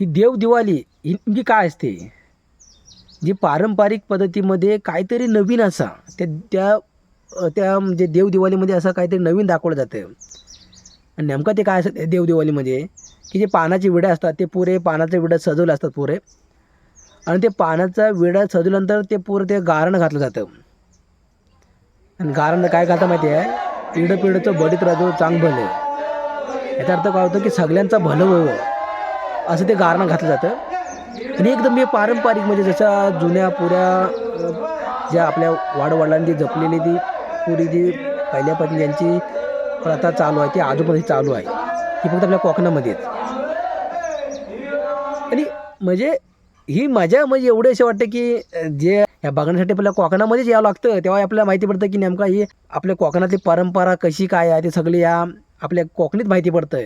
ही देवदिवाळी ही नेमकी काय असते? जी पारंपरिक पद्धतीमध्ये काहीतरी नवीन असा त्या त्या त्या म्हणजे देवदिवाळीमध्ये असं काहीतरी नवीन दाखवलं जातं आणि नेमकं ते काय असतं देवदिवाळीमध्ये की जे पानाचे विडे असतात ते पुरे पानाचे विडे सजवले असतात पुरे. आणि ते पानाचा विडा सजवल्यानंतर ते पुरं ते गारण घातलं जातं. आणि गारण काय घालतं माहिती आहे? इडं पिढचं बडीत राजो चांग भलं याचा अर्थ काय होतं की सगळ्यांचं भलं व्हावं असं ते गारणं घातलं जातं. आणि एकदम हे पारंपरिक म्हणजे जशा जुन्या पुऱ्या ज्या आपल्या वाडवडिलांनी जपलेली ती पुरी जी पहिल्यापासून ज्यांची प्रथा चालू आहे ती आजोबाही चालू आहे ही फक्त आपल्या कोकणामध्येच आणि म्हणजे ही मजा म्हणजे एवढे असे वाटते की जे या बघण्यासाठी आपल्या कोकणामध्येच यावं लागतं तेव्हा आपल्याला माहिती पडतं की नेमका ही आपल्या कोकणातली परंपरा कशी काय आहे ते सगळी या आपल्या कोकणीत माहिती पडतं